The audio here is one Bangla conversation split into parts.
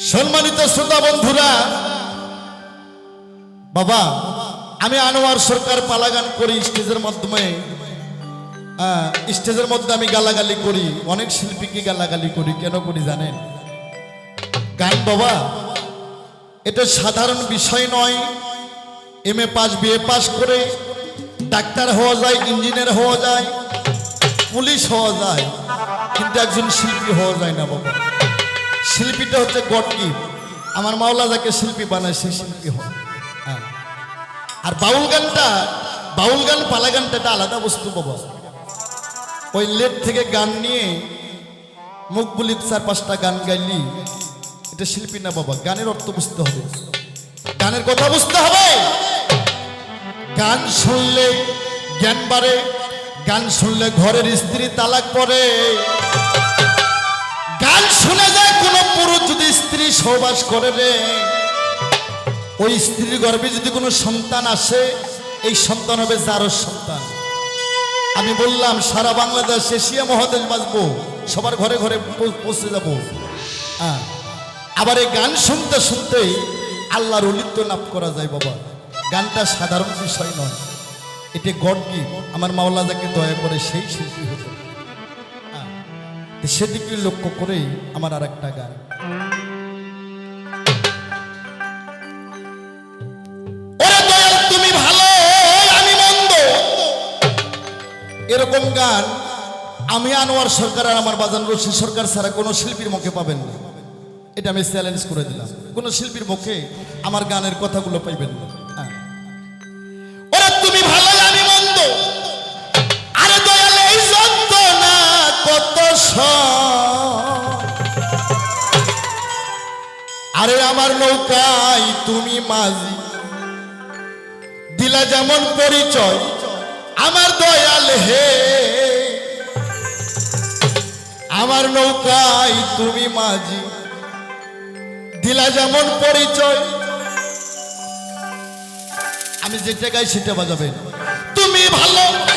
সম্মানিত শ্রোতা বন্ধুরা বাবা আমি আনোয়ার সরকার পালাগান করি স্টেজের মাধ্যমে। আহ, স্টেজের মধ্যে আমি গালাগালি করি অনেক শিল্পীকে গালাগালি করি কেন করি জানেন? গান বাবা এটা সাধারণ বিষয় নয়। M A pass B A pass করে ডাক্তার হওয়া যায় ইঞ্জিনিয়ার হওয়া যায় পুলিশ হওয়া যায় কিন্তু একজন শিল্পী হওয়া যায় না বাবা। শিল্পীটা হচ্ছে গড গিফট। আমার মাওলা যাকে শিল্পী বানায়, সে শিল্পী হয়। হ্যাঁ। আর বাউল গানটা, বাউল গান, পালা গানটা একটা আলাদা বস্তু বাবা। ওই লেট থেকে গান নিয়ে মুখ বুলি চার পাঁচটা গান গাইলি, এটা শিল্পী না বাবা, গানের অর্থ বুঝতে হবে। গানের কথা বুঝতে হবে। গান শুনলে জ্ঞান বাড়ে, গান শুনলে ঘরের স্ত্রী তালাক পড়ে। গান শুনে যায় কোন পুরুষ যদি স্ত্রী সহবাস করে রে ওই স্ত্রীর গর্ভে যদি কোনো সন্তান আসে এই সন্তান হবে যারও সন্তান। আমি বললাম সারা বাংলাদেশ এশিয়া মহাদেশ বাঁচবো সবার ঘরে ঘরে পৌঁছে যাব। হ্যাঁ আবার এই গান শুনতে শুনতেই আল্লাহর অলিত্ব লাভ করা যায় বাবা। গানটা সাধারণ বিষয় নয় এটি গড কি আমার মাওলা যাকে দয়া করে সেই শিল্পী হ্যাঁ, তো সেদিকে লক্ষ্য করেই আমার আর একটা গান তুমি ভালো, আমি মন্দ। এরকম গান আমি আনোয়ার সরকার আর আমার বাজান রশি সরকার ছাড়া কোনো শিল্পীর মুখে পাবেন না। এটা আমি চ্যালেঞ্জ করে দিলাম। কোনো শিল্পীর মুখে আমার গানের কথাগুলো পাইবেন না। আমার নৌকায় তুমি মাঝি। দিলা যেমন পরিচয়, আমার দয়াল হে। আমার নৌকায় তুমি মাঝি। দিলা যেমন পরিচয়। আমি যেটা গাই সেটা বাজাবেন। তুমি ভালো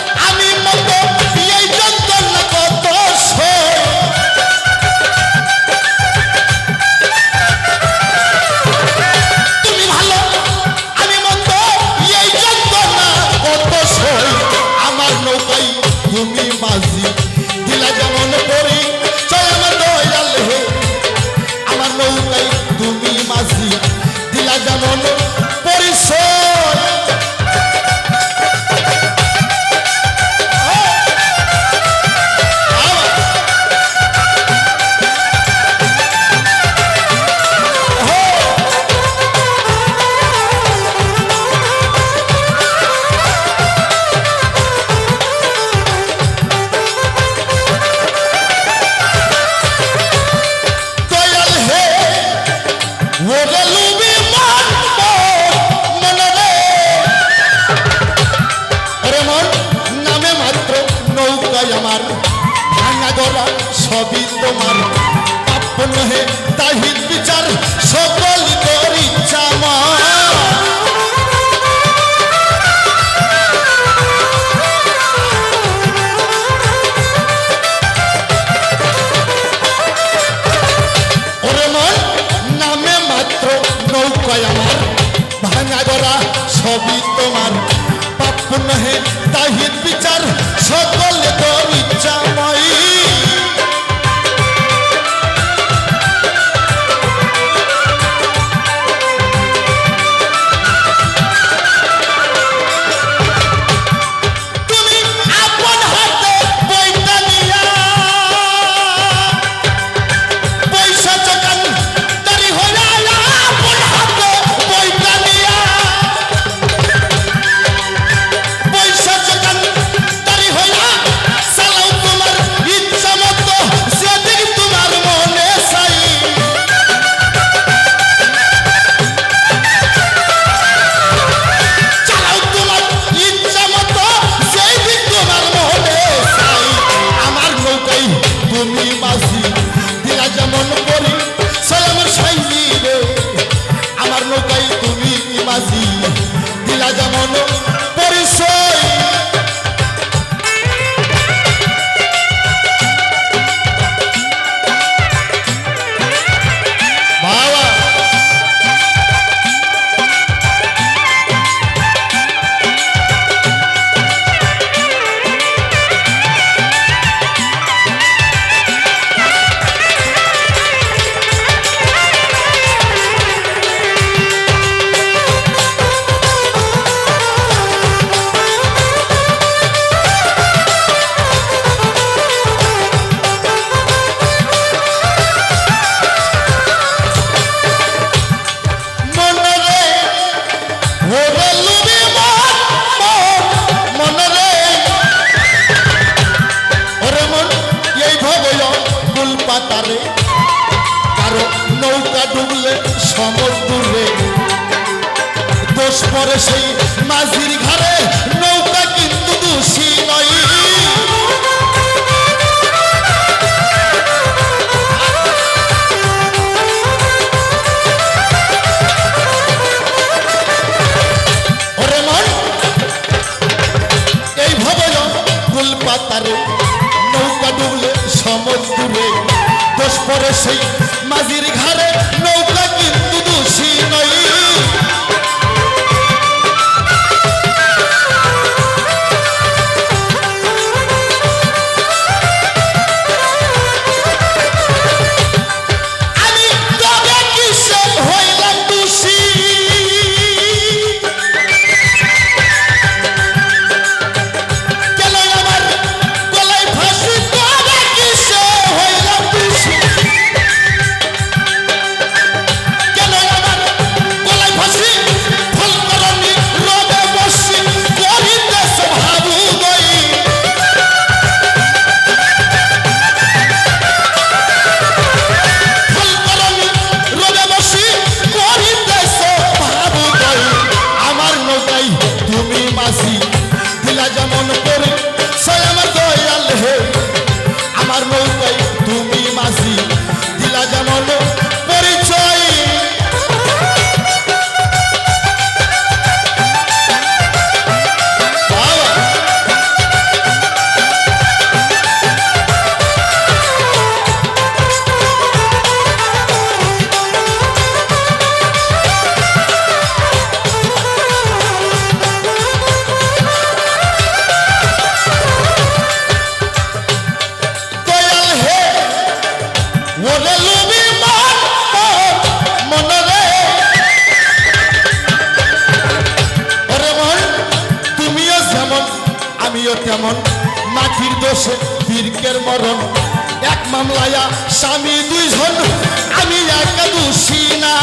সবই তোমার। পাপ নহে তাহির বিচার, সকল আমার। ভাঙা গড়া সবই তোমার। পাপ নহে তাহির বিচার, সকল করি চাময় তুমি সমস্ত দোষ পরে সেই মাঝির ঘরে। কেমন? মাখির দোষে দীর্ঘের মরণ। এক মামলায় স্বামী দুইজন আমি একা দোষী না।